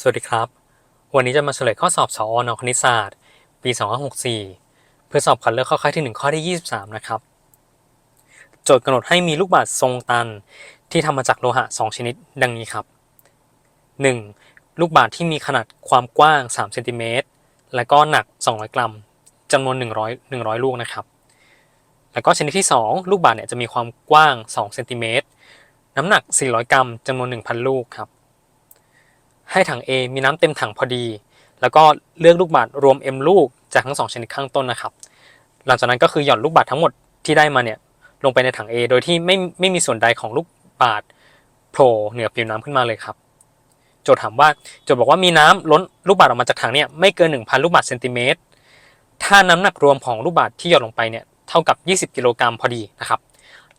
สวัสดีครับ วันนี้จะมาเฉลยข้อสอบสอนคณิตศาสตร์ ปี 2564 เพื่อสอบคัดเลือกข้อค่ายที่ 1 ข้อที่ 23 นะครับ โจทย์กำหนดให้มีลูกบาศก์ทรงตันที่ทำมาจากโลหะ 2 ชนิดดังนี้ครับ 1. ลูกบาศก์ที่มีขนาดความกว้าง 3 เซนติเมตร และก็หนัก 200 กรัมจำนวน 100 100 ลูกนะครับ แล้วก็ชนิดที่ 2 ลูกบาศก์เนี่ยจะมีความกว้าง 2 เซนติเมตร น้ำหนัก 400 กรัมจำนวน 1,000 ลูกครับ ให้ถัง A มีน้ำเต็มถังพอดี แล้วก็เลือกลูกบาศรวม M ลูกจากทั้งสองชนิดข้างต้นนะครับ หลังจากนั้นก็คือหย่อนลูกบาศทั้งหมดที่ได้มาเนี่ยลงไปในถัง A โดยที่ไม่ไม่มีส่วนใดของลูกบาศโผล่เหนือผิวน้ำขึ้นมาเลยครับโจทย์ถามว่าโจทย์บอกว่ามีน้ำล้นลูกบาศออกมาจากถังเนี่ยไม่เกิน 1,000 ลูกบาศเซนติเมตร ถ้าน้ำหนักรวมของลูกบาศที่หย่อนลงไปเนี่ยเท่ากับ 20 กิโลกรัมพอดีนะครับ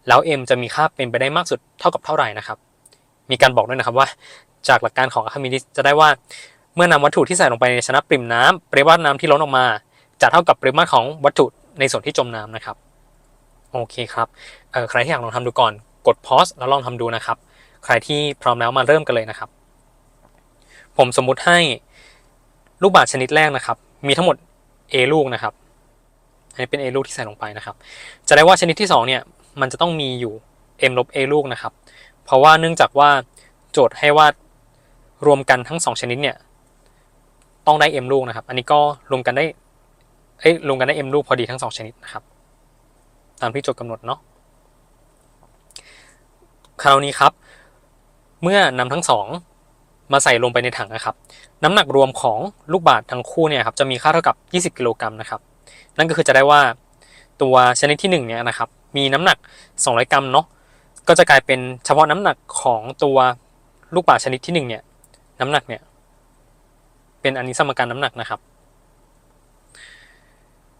แล้ว M จะมีค่าเป็นไปได้มากสุดเท่ากับเท่าไหร่นะครับ มีการบอกด้วยนะครับว่า จากหลักการของอะคามิดิสจะได้ว่า เมื่อนำวัตถุที่ใส่ลงไปในชนะปริ่มน้ำปริมาตรน้ำที่ล้นออกมา จะเท่ากับปริมาตรของวัตถุในส่วนที่จมน้ำนะครับ โอเคครับใครที่อยากลองทำดูก่อนกดพอสแล้วลองทำดูนะครับ ใครที่พร้อมแล้วมาเริ่มกันเลยนะครับ ผมสมมุติให้ลูกบาศก์ชนิดแรกนะครับ มีทั้งหมด A ลูกนะครับ อันนี้เป็น A ลูกที่ใส่ลงไปนะครับ จะได้ว่าชนิดที่สองเนี่ยมันจะต้องมีอยู่ M ลบ A ลูกนะครับ เพราะว่าเนื่องจากว่าโจทย์ให้ว่า รวมกันทั้ง 2 ชนิดเนี่ยต้องได้ m ลูกนะครับ อันนี้ก็รวมกันได้เอ้ยรวมกันได้ m ลูกพอดีทั้ง 2 ชนิดนะครับ ตามที่โจทย์กำหนดเนาะคราวนี้ครับ เมื่อนำทั้งสองมาใส่ลงไปในถังนะครับ น้ำหนักรวมของลูกบาศก์ทั้งคู่เนี่ยครับจะมีค่าเท่ากับ 20 กิโลกรัมนะครับ นั่นก็คือจะได้ว่าตัวชนิดที่1เนี่ยนะครับมีน้ำหนัก 200 กรัมเนาะก็จะกลายเป็นเฉพาะน้ำหนักของตัวลูกบาศก์ชนิดที่หนึ่งเนี่ย น้ำหนักเนี่ย เป็นอันนี้สมการน้ำหนักนะครับ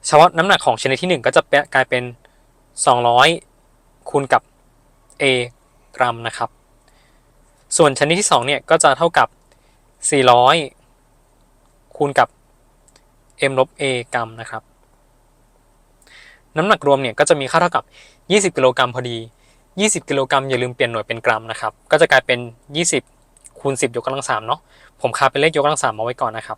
เฉพาะน้ำหนักของชนิดที่หนึ่งก็จะกลายเป็น 200 คูณกับ a กรัมนะครับ ส่วนชนิดที่สองเนี่ยก็จะเท่ากับ 400 คูณกับ m ลบ a กรัมนะครับ น้ำหนักรวมเนี่ยก็จะมีค่าเท่ากับ 20 กิโลกรัมพอดี 20 กิโลกรัมอย่าลืมเปลี่ยนหน่วยเป็นกรัมนะครับ ก็จะกลายเป็น 20 คูณ10 ยกกำลัง3เนาะผมคาเป็นเลขยกกำลัง3มาไว้ก่อนนะครับ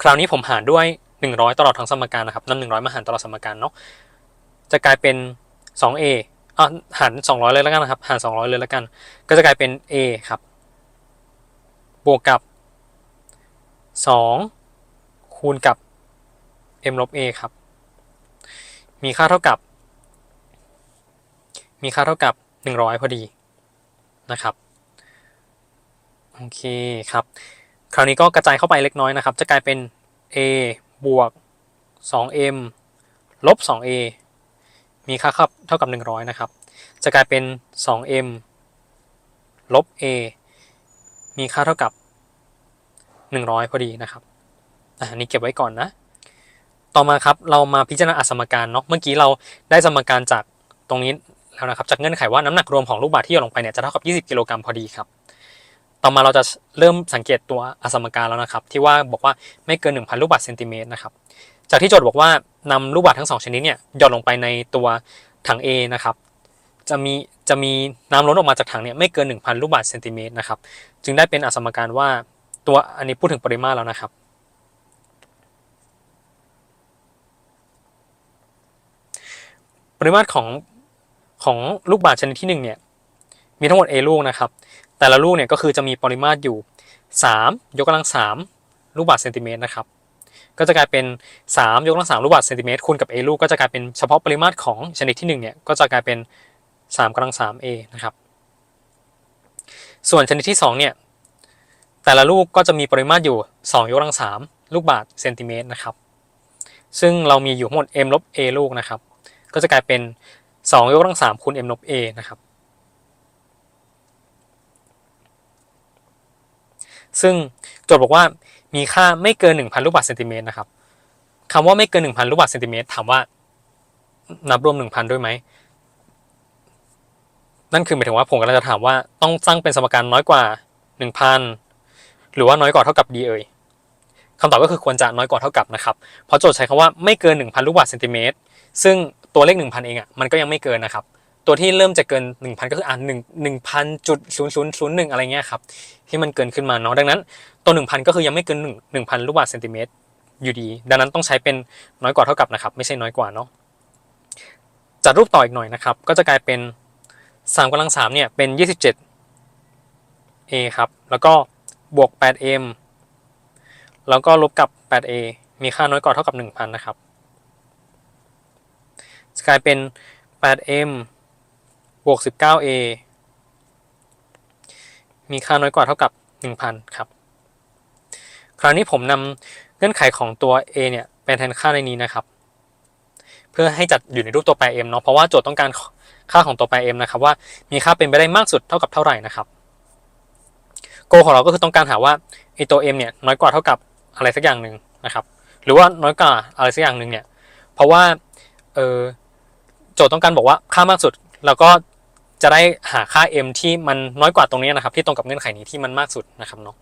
คราวนี้ผมหารด้วย 100 ตลอดทั้งสมการนะครับนำ100มาหารตลอดสมการเนาะจะกลายเป็น 2a อะหาร 200 เลยแล้วกันนะครับ หาร 200 เลยแล้วกัน ก็จะกลายเป็น a ครับ บวกกับ 2 คูณกับ m ลบ a ครับ มีค่าเท่ากับ มีค่าเท่ากับ 100 พอดีนะครับ โอเคครับ คราวนี้ก็กระจายเข้าไปเล็กน้อยนะครับ จะกลายเป็น a บวก 2m ลบ 2a มีค่าเท่ากับ 100 นะครับ จะกลายเป็น 2m ลบ a มีค่าเท่ากับ 100 พอดีนะครับอันนี้เก็บไว้ก่อนนะ ต่อมาครับเรามาพิจารณาอสมการเนาะ เมื่อกี้เราได้สมการจากตรงนี้แล้วนะครับ จากเงื่อนไขว่าน้ำหนักรวมของลูกบาศก์ที่หย่อนลงไปเนี่ยจะเท่ากับ 20 กิโลกรัมพอดีครับ ต่อมาเราจะเริ่มสังเกตตัวอสมการแล้วนะครับ ที่ว่าบอกว่าไม่เกิน 1,000 ลูกบาศก์เซนติเมตรนะครับ จากที่โจทย์บอกว่านำลูกบาศก์ทั้ง 2 ชนิดเนี่ยหย่อนลงไปในตัวถัง A นะครับ จะมีจะมีน้ำล้นออกมาจากถังเนี่ยไม่เกิน 1,000 ลูกบาศก์เซนติเมตรนะครับ จึงได้เป็นอสมการว่าตัวอันนี้พูดถึงปริมาตรแล้วนะครับปริมาตรของของลูกบาศก์ชนิดที่1เนี่ยมีทั้งหมด A ลูกนะครับ แต่ละลูกเนี่ยก็คือจะมีปริมาตรอยู่ 3 ยกกำลัง 3 ลูกบาศก์เซนติเมตรนะครับ ก็จะกลายเป็น 3 ยกกำลัง 3 ลูกบาศก์เซนติเมตรคูณกับ A ลูกก็จะกลายเป็นเฉพาะปริมาตรของชนิดที่ 1 เนี่ยก็จะกลายเป็น 3กำลัง 3A นะครับ ส่วนชนิดที่ 2 เนี่ยแต่ละลูกก็จะมีปริมาตรอยู่ 2 ยกกำลัง 3 ลูกบาศก์เซนติเมตรนะครับ ซึ่งเรามีอยู่ทั้งหมด m ลบ a ลูกนะครับ ก็จะกลายเป็น 2 ยกกำลัง 3 คูณ m ลบ a นะครับ ซึ่งโจทย์บอกว่ามีค่าไม่เกิน 1,000 ลูกบาศก์เซนติเมตรนะครับคำว่าไม่เกิน 1,000 ลูกบาศก์เซนติเมตรถามว่านับรวม 1,000 ด้วยไหม นั่นคือหมายถึงว่าผมกำลังจะถามว่าต้องสร้งเป็นสมการน้อยกว่า 1,000 หรือว่าน้อยกว่าเท่ากับดีเอ่ยคำตอบก็คือควรจะน้อยกว่าเท่ากับนะครับ เพราะโจทย์ใช้คำว่าไม่เกิน 1,000 ลูกบาศก์เซนติเมตร ซึ่งตัวเลข 1,000 เองอะมันก็ยังไม่เกินนะครับ ตัวที่เริ่มจะเกิน 1,000 ก็คืออ่าหนึ่งหนึ่งพันจุดศูนย์ศูนย์ศูนย์หนึ่งอะไรเงี้ยครับที่มันเกินขึ้นมาเนาะดังนั้นตัว1,000ก็คือยังไม่เกิน1 1,000ลูกบาศก์เซนติเมตรอยู่ดี ดังนั้นต้องใช้เป็นน้อยกว่าเท่ากับนะครับไม่ใช่น้อยกว่าเนาะจัดรูปต่ออีกหน่อยนะครับ ก็จะกลายเป็น3กำลัง3เนี่ยเป็น27 a ครับแล้วก็บวก 8m แล้วก็ลบกับ 8a มีค่าน้อยกว่าเท่ากับ 1,000 นะครับ จะกลายเป็น 8m บวก 19a มีค่าน้อยกว่าเท่ากับ 1,000 ครับ คราวนี้ผมนำเงื่อนไขของตัว a เนี่ยเป็นแทนค่าในนี้นะครับ เพื่อให้จัดอยู่ในรูปตัวแปร m เนาะเพราะว่าโจทย์ต้องการค่าของตัวแปร m นะครับ ว่ามีค่าเป็นไปได้มากสุดเท่ากับเท่าไหร่นะครับโกของเราก็คือต้องการหาว่าไอตัว m เนี่ยน้อยกว่าเท่ากับอะไรสักอย่างหนึ่งนะครับ หรือว่าน้อยกว่าอะไรสักอย่างหนึ่งเนี่ยเพราะว่าเออโจทย์ต้องการบอกว่าค่ามากสุดเราก็ จะได้หาค่า m ที่มันน้อยกว่าตรงนี้นะครับ ที่ตรงกับเงื่อนไขนี้ที่มันมากสุดนะครับเนาะ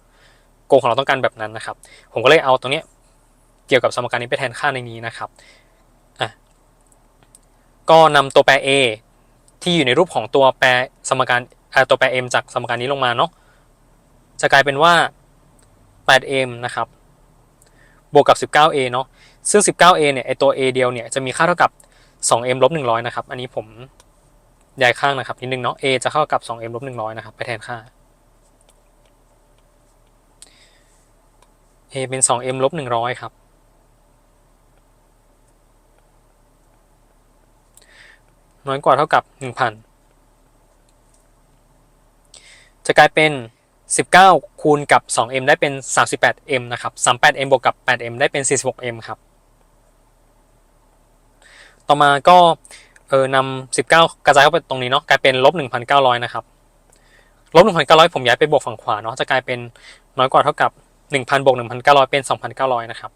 โกของเราต้องการแบบนั้นนะครับ ผมก็เลยเอาตรงนี้เกี่ยวกับสมการนี้ไปแทนค่าในนี้นะครับอะก็นำตัวแปร a ที่อยู่ในรูปของตัวแปรสมการอ่าตัวแปร m จากสมการนี้ลงมาเนาะจะกลายเป็นว่า 8m นะครับ บวกกับ 19a เนาะ ซึ่ง 19a เนี่ย ไอตัว a เดียวเนี่ย จะมีค่าเท่ากับ 2m ลบ100 นะครับ อันนี้ผม ย้ายข้างนะครับนิดนึงเนาะ a จะเท่ากับ 2m ลบ100 นะครับ ไปแทนค่า a เป็น 2m ลบ100 ครับ น้อยกว่าเท่ากับ 1,000 จะกลายเป็น 19 คูณกับ 2m ได้เป็น 38m นะครับ 38m บวกกับ 8m ได้เป็น 46m ครับ ต่อมาก็ เออนำ19กระจายเข้าไปตรงนี้เนาะกลายเป็นลบ1,900นเก้าร้อยนะครับลบ1,900ผมย้ายไปบวกฝั่งขวาเนาะจะกลายเป็นน้อยกว่าเท่ากับ1,000บวก1,900เก้าร้อยเป็น2,900นะครับ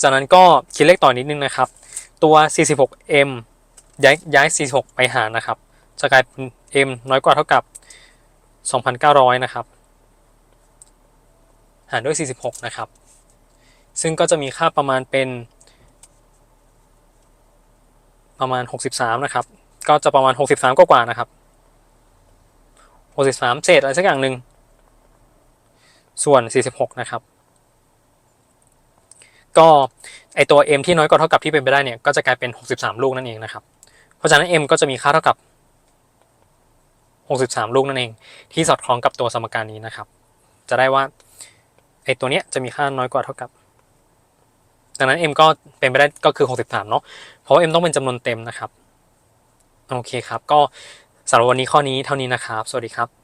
จากนั้นก็คิดเลขต่อนิดนึงนะครับ ตัว 46m ย้ายย้าย 46 ไปหารนะครับ จะกลายเป็น m น้อยกว่าเท่ากับ 2,900 นะครับ หารด้วย 46 นะครับ ซึ่งก็จะมีค่าประมาณเป็น ประมาณ 63 นะครับ ก็จะประมาณ 63 กว่าๆนะครับ 63เศษอะไรสักอย่างหนึ่งส่วน 46 นะครับ ก็ไอตัว m ที่น้อยกว่าเท่ากับที่เป็นไปได้เนี่ย ก็จะกลายเป็น 63 ลูกนั่นเองนะครับ เพราะฉะนั้น m ก็จะมีค่าเท่ากับ 63 ลูกนั่นเอง ที่สอดคล้องกับตัวสมการนี้นะครับ จะได้ว่าไอตัวเนี้ยจะมีค่าน้อยกว่าเท่ากับ ดังนั้น m ก็เป็นไปได้ก็คือ 63 เนาะเพราะว่า m ต้องเป็นจำนวนเต็มนะครับ โอเคครับ ก็สำหรับวันนี้ข้อนี้เท่านี้นะครับ สวัสดีครับ